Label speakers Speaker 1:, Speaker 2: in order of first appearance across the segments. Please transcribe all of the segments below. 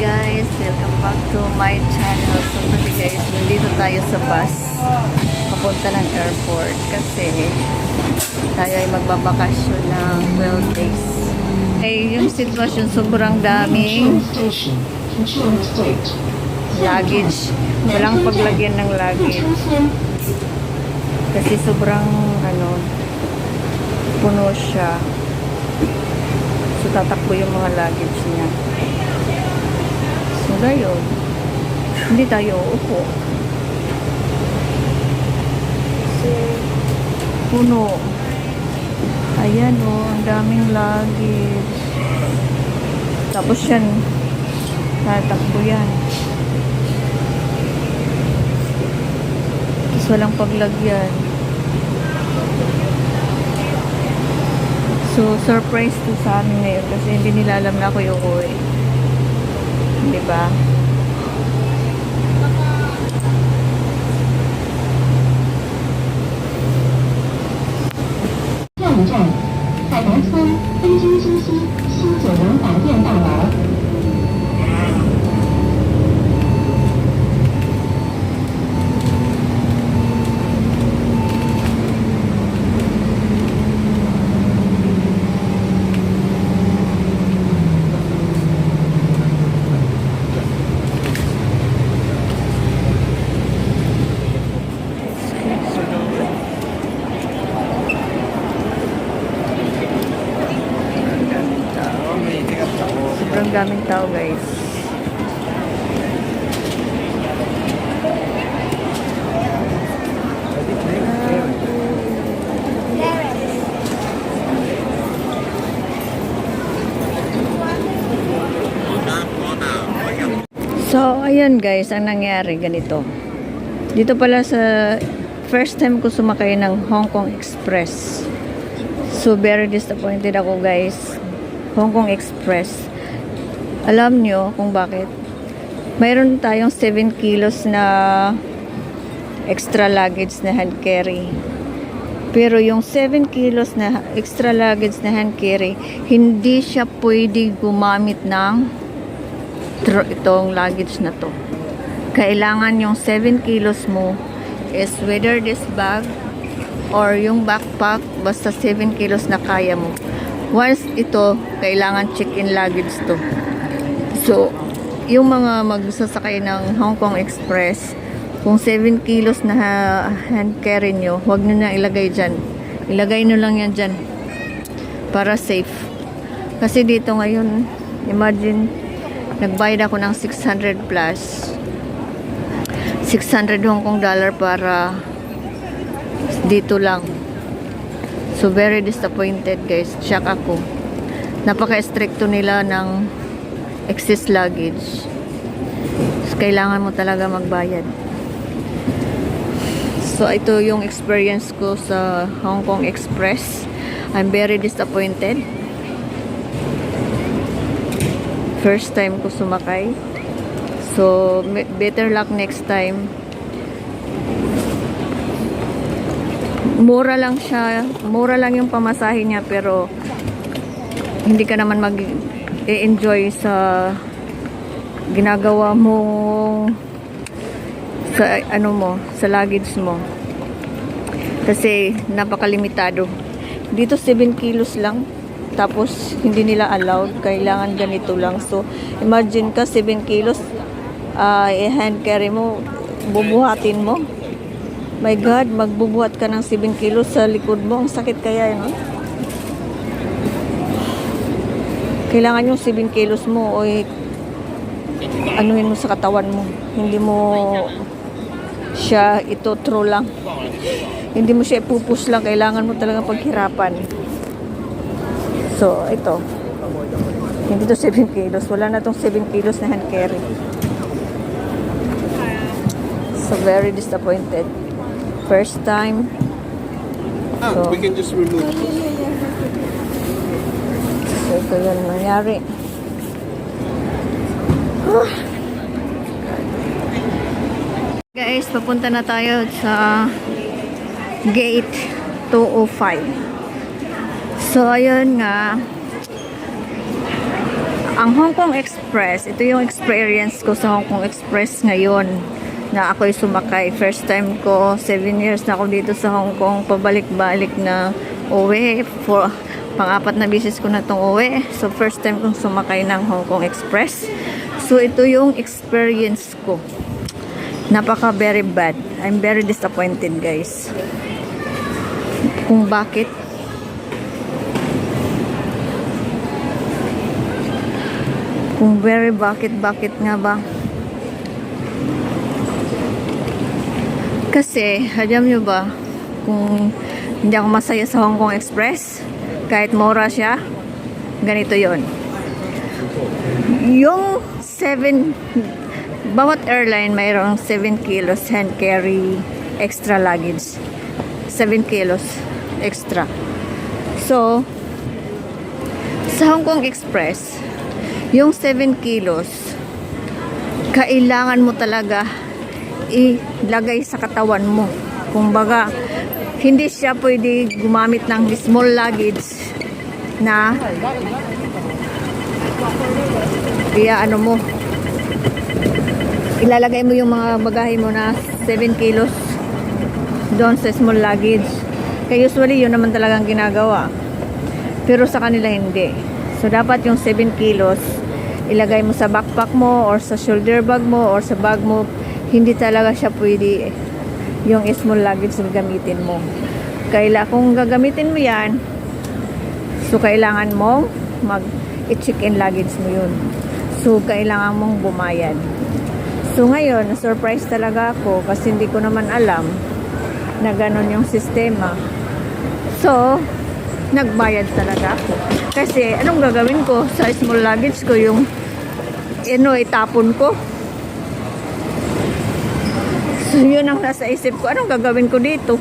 Speaker 1: guys, welcome back to my channel. So today guys, nandito tayo sa bus papunta ng airport kasi tayo ay magbabakasyon ng 12 days. Ay, yung sitwasyon sobrang daming luggage. Walang paglagyan ng luggage. Kasi sobrang ano puno siya. So tatakbo yung mga luggage niya. Ngayon, hindi tayo upo. So, puno. Ayan o, oh, ang daming luggage. Tapos yan, tatakbo yan. Tapos walang paglagyan. So, surprise to sa amin ngayon kasi hindi nila alam na ako yung uwi. 对吧
Speaker 2: 下一站海南村东京京西新九龙宝店大楼。
Speaker 1: Sobrang daming tao guys. So, ayan guys, ang nangyari ganito. Dito pala sa first time ko sumakay ng Hong Kong Express. So, very disappointed ako guys. Hong Kong Express. Alam nyo kung bakit? Mayroon tayong 7 kilos na extra luggage na hand carry. Pero yung 7 kilos na extra luggage na hand carry, hindi siya pwede gumamit ng itong luggage na to. Kailangan yung 7 kilos mo is whether this bag or yung backpack, basta 7 kilos na kaya mo. Once ito, kailangan check-in luggage to. So, yung mga magsasakay ng Hong Kong Express, kung 7 kilos na ha- hand carry nyo, huwag nyo na ilagay dyan. Ilagay nyo lang yan dyan para safe. Kasi dito ngayon, imagine, nagbayad ako ng 600 plus. 600 Hong Kong dollar para dito lang. So, very disappointed guys. Shock ako. Napaka-stricto nila ng excess luggage. So, kailangan mo talaga magbayad. So, ito yung experience ko sa Hong Kong Express. I'm very disappointed. First time ko sumakay. So, better luck next time. Mura lang siya. Mura lang yung pamasahe niya pero hindi ka naman mag-enjoy sa ginagawa mo sa ano mo, sa luggage mo. Kasi napakalimitado. Dito 7 kilos lang. Tapos hindi nila allowed, kailangan ganito lang. So imagine ka 7 kilos ah, i-hand carry mo, bubuhatin mo. My God, magbubuhat ka ng 7 kilos sa likod mo. Ang sakit kaya yun. no? Kailangan yung 7 kilos mo o i- anuhin mo sa katawan mo. Hindi mo siya ito throw lang. Hindi mo siya ipupus lang. Kailangan mo talaga paghirapan. So, ito. Hindi to 7 kilos. Wala na tong 7 kilos na hand carry. So, very disappointed. First time.
Speaker 3: Ah,
Speaker 1: So-
Speaker 3: we can just remove.
Speaker 1: Ito yun nangyari. Guys, papunta na tayo sa gate 205. So, ayun nga. Ang Hong Kong Express, ito yung experience ko sa Hong Kong Express ngayon na ako'y sumakay. First time ko, 7 years na ako dito sa Hong Kong, pabalik-balik na uwi. For, pang-apat na bisis ko na itong uwi. So, first time kong sumakay ng Hong Kong Express. So, ito yung experience ko. Napaka very bad. I'm very disappointed, guys. Kung bakit kung very bakit bakit nga ba kasi alam nyo ba kung hindi ako masaya sa Hong Kong Express kahit mura siya ganito yon yung 7 bawat airline mayroong 7 kilos hand carry extra luggage. 7 kilos extra. So sa Hong Kong Express yung 7 kilos, kailangan mo talaga ilagay sa katawan mo. Kumbaga, hindi siya pwede gumamit ng small luggage na kaya ano mo ilalagay mo yung mga bagahe mo na 7 kilos doon sa small luggage. Kaya usually yun naman talagang ginagawa. Pero sa kanila hindi. So dapat yung 7 kilos ilagay mo sa backpack mo or sa shoulder bag mo or sa bag mo. Hindi talaga siya pwede yung small luggage na gamitin mo. Kaila kung gagamitin mo yan so kailangan mong mag i-check in luggage mo yun. So kailangan mong bumayad. So ngayon na-surprise talaga ako kasi hindi ko naman alam na ganun yung sistema. So nagbayad talaga ako. Kasi anong gagawin ko sa small luggage ko? Yung ano itapon ko yun ang nasa isip ko. Anong gagawin ko dito?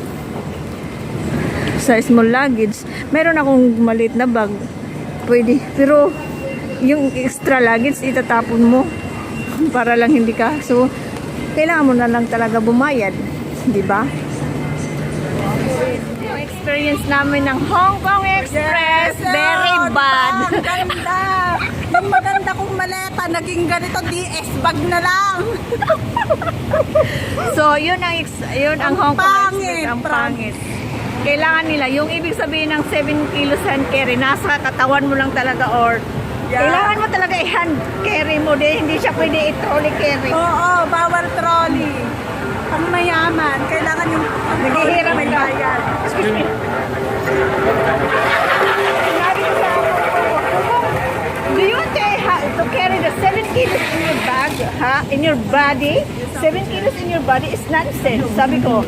Speaker 1: Sa small luggage. Meron akong maliit na bag. Pwede. Pero yung extra luggage itatapon mo para lang hindi ka. So kailangan mo na lang talaga bumayad. Di ba? Experience namin ng Hong Kong Express. Very bad.
Speaker 4: Ang ganda! Yung maganda kong maleta, naging ganito, DS bag na lang.
Speaker 1: So, yun ang yun ang,
Speaker 4: Ang
Speaker 1: Hong Kong
Speaker 4: pangit,
Speaker 1: Express, ang pangit. Kailangan nila, yung ibig sabihin ng 7 kilos hand carry, nasa katawan mo lang talaga or
Speaker 4: Yeah.
Speaker 1: kailangan mo talaga i-hand carry mo din, hindi siya pwede i-trolley carry.
Speaker 4: Oo, bawal trolley. Ang mayaman, kailangan yung
Speaker 1: Naghihirap
Speaker 4: may bayad.
Speaker 1: Excuse me. Do you want to carry the 7 kilos in your bag, ha? In your body? 7 kilos in your body is nonsense. Sabi ko,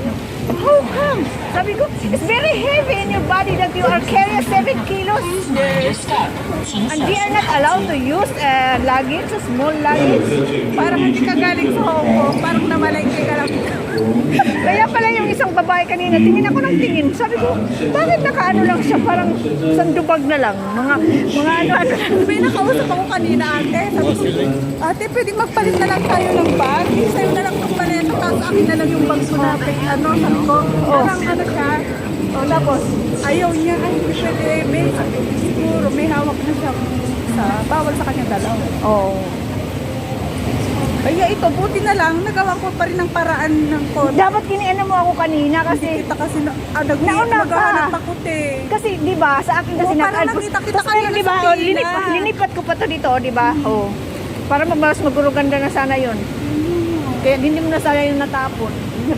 Speaker 1: how come? Sabi ko, it's very heavy in your body that you are carrying 7 kilos. And we are not allowed to use uh, luggage, small luggage.
Speaker 4: Parang hindi ka galing sa Hong Kong, parang namalengke ka lang.
Speaker 1: Kaya pala yung babae kanina, tingin ako ng tingin. Sabi ko, bakit nakaano lang siya? Parang sandubag na lang. Mga, mga ano-ano lang.
Speaker 4: May nakausap ako kanina ate, sabi ko, ate pwede magpalit na lang tayo ng bag. Sa'yo na lang itong maleta, tapos akin na lang yung bag ko natin. Ano, sabi ko, parang ano siya. O, tapos, ayaw niya, ay, hindi pwede, may, siguro, may hawak na siya sa, bawal sa kanya dalaw.
Speaker 1: Oo.
Speaker 4: Kaya ito, buti na lang, nagawa ko pa rin ng paraan ng kon.
Speaker 1: Dapat kiniano mo ako kanina kasi
Speaker 4: Kita kasi na, ah, nag
Speaker 1: Nauna ka.
Speaker 4: naghahanap ako te.
Speaker 1: kasi 'di ba sa akin kasi
Speaker 4: Oo, parang nakita-kita
Speaker 1: Tapos
Speaker 4: kanina
Speaker 1: di ba
Speaker 4: sa
Speaker 1: oh,
Speaker 4: pila.
Speaker 1: linipat, linipat ko pa to dito, 'di ba? Oh. Para mas maguruganda na sana 'yon. Kaya hindi mo na sana yung natapon.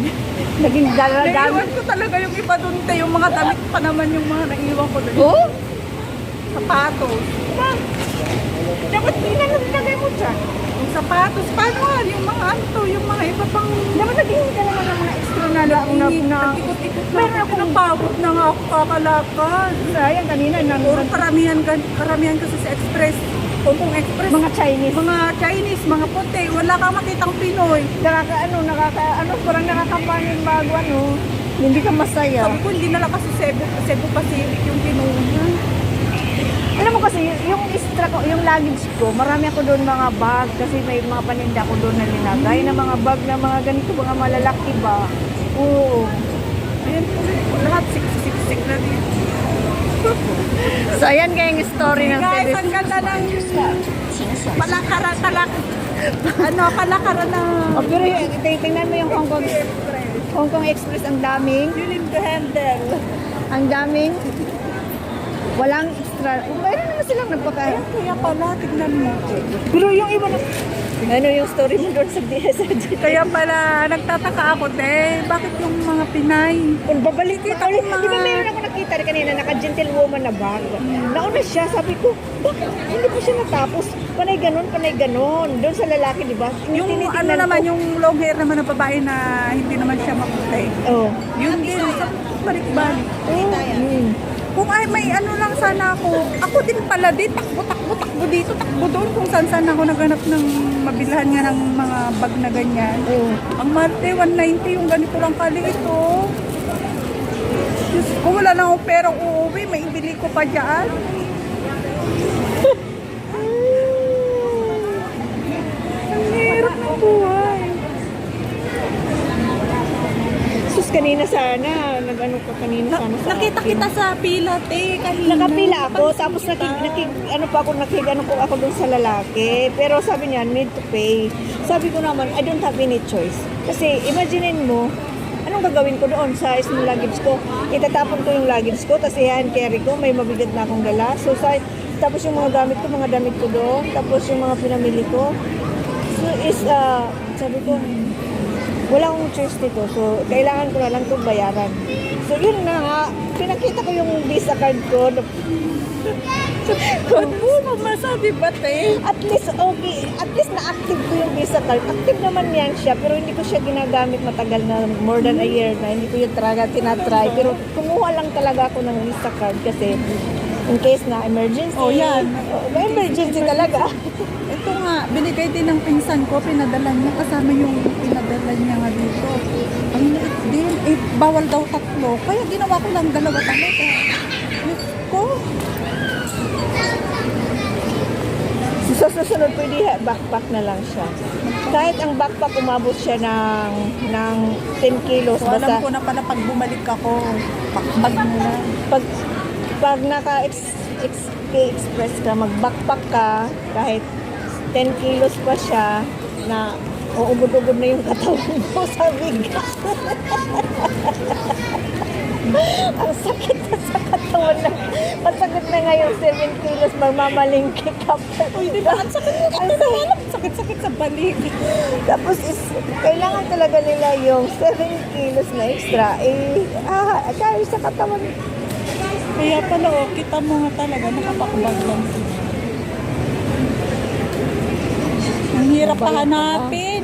Speaker 1: Naging dala-dala.
Speaker 4: Naiwan ko talaga yung iba dun te, yung mga damit pa naman yung mga naiwan ko dun.
Speaker 1: Oh?
Speaker 4: Sapatos.
Speaker 1: Dapat pinalagay mo dyan.
Speaker 4: Yung sapatos, paano yan? Yung mga ano, yung mga iba pang...
Speaker 1: Dapat naging ka naman ng mga extra na lang na, na, Meron
Speaker 4: ako.
Speaker 1: akong-
Speaker 4: Napagod na nga ako kakalakad.
Speaker 1: sayang kanina ng,
Speaker 4: Puro karamihan, karamihan kasi sa express. Kong Express.
Speaker 1: mga Chinese.
Speaker 4: mga Chinese, mga puti. Wala kang makitang Pinoy.
Speaker 1: Nakaka ano, nakaka ano, parang nakakampanin bago ano. Hindi ka masaya.
Speaker 4: Sabi ko, hindi na lang kasi Cebu, Cebu Pacific yung kinuha.
Speaker 1: Alam mo kasi, yung extra ko, yung luggage ko, marami ako doon mga bag kasi may mga paninda ko doon na linagay na mga bag na mga ganito, mga malalaki ba? Oo.
Speaker 4: Ayan po, lahat siksik-siksik na dito.
Speaker 1: So, ayan kaya yung story ng
Speaker 4: Guys, ang ganda ng Palakaran, talak. ano, kalakaran na.
Speaker 1: Oh, pero y- ting- tingnan mo yung Hong Kong, Hong Kong Express, ang daming,
Speaker 4: You need to handle.
Speaker 1: ang daming, walang extra. Mayroon naman silang nagpaka.
Speaker 4: Kaya pala, tignan mo.
Speaker 1: Pero yung iba na, ano yung story mo doon sa DSRG?
Speaker 4: Kaya pala, nagtataka ako, te. Bakit yung mga Pinay?
Speaker 1: Kung babalik
Speaker 4: Kita ko
Speaker 1: ulit,
Speaker 4: mga-
Speaker 1: di ba meron ako nakita rin kanina, naka-gentlewoman na bag. Nauna siya, sabi ko, bakit hindi pa siya natapos? Panay ganon, panay ganon. Doon sa lalaki, di ba?
Speaker 4: Yung ano naman, yung long hair naman ng babae na hindi naman siya maputi.
Speaker 1: Oh.
Speaker 4: Yun din, sa balik-balik.
Speaker 1: Oh, mm.
Speaker 4: Kung ay may ano lang sana ako, ako din pala din, takbo, takbo, takbo dito, takbo doon kung saan saan ako naghanap ng mabilhan nga ng mga bag na ganyan.
Speaker 1: Oh.
Speaker 4: Ang Marte, 190 yung ganito lang kaliit oh. Diyos ko, wala na akong perang uuwi, may ibili ko pa dyan. Ang hirap ng buhay.
Speaker 1: Kanina sana, nag-ano ka kanina
Speaker 4: Na,
Speaker 1: sana sa
Speaker 4: nakita
Speaker 1: akin.
Speaker 4: kita sa pila, te, kanina.
Speaker 1: Nakapila ako,
Speaker 4: Napansin
Speaker 1: tapos
Speaker 4: kita.
Speaker 1: nakig, nakig, ano pa ako, nakig, ano ko ako dun sa lalaki. Pero sabi niya, need to pay. Sabi ko naman, I don't have any choice. Kasi, imaginein mo, anong gagawin ko doon sa small luggage ko? Itatapon ko yung luggage ko, tapos i-hand carry ko, may mabigat na akong dala. So, sa, tapos yung mga gamit ko, mga damit ko doon, tapos yung mga pinamili ko. So, is, uh, sabi ko, wala akong choice dito. So, kailangan ko na lang itong bayaran. So, yun na nga. Pinakita ko yung visa card ko.
Speaker 4: Ano masabi ba, te?
Speaker 1: At least, okay. At least na-active ko yung visa card. Active naman yan siya, pero hindi ko siya ginagamit matagal na more than a year na. Hindi ko yung talaga tinatry. Pero kumuha lang talaga ako ng visa card kasi in case na emergency.
Speaker 4: Oh, yan.
Speaker 1: Oh, emergency talaga.
Speaker 4: Ito nga, binigay din ng pinsan ko, pinadala niya, kasama yung pinadala niya nga dito. Ang liit din, eh, bawal daw tatlo. Kaya ginawa ko lang dalawa talaga. Diyos ko,
Speaker 1: Sa susunod, pwede backpack na lang siya. Kahit ang backpack umabot siya ng, ng 10 kilos.
Speaker 4: so alam
Speaker 1: basta
Speaker 4: ko na pala pag bumalik ako, pakbag mo na.
Speaker 1: pag pag naka ex, ex, express ka, mag-backpack ka, kahit 10 kilos pa siya, na uugod-ugod na yung katawan mo sa bigat. Ang sakit na sa katawan na. Masakit na ngayon 7 kilos, magmamalingki ka pa.
Speaker 4: Uy, di ba? Ang sakit,
Speaker 1: Ang
Speaker 4: ang sakit, sakit-sakit sa balik.
Speaker 1: Tapos is, kailangan talaga nila yung 7 kilos na extra. Eh, ah, dahil sa katawan
Speaker 4: Kaya pala, oh, kita mo nga talaga, nakapakbag lang siya. Ang hirap pa hanapin.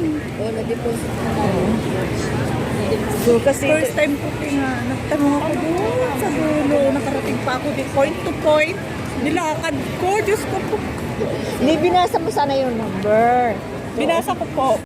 Speaker 1: So, kasi,
Speaker 4: First time ko nga, nagtanong ako doon sa dulo, nakarating pa ako di point to point. Nilakad ko, Diyos ko po.
Speaker 1: Hindi, binasa mo sana yung number.
Speaker 4: Binasa ko po.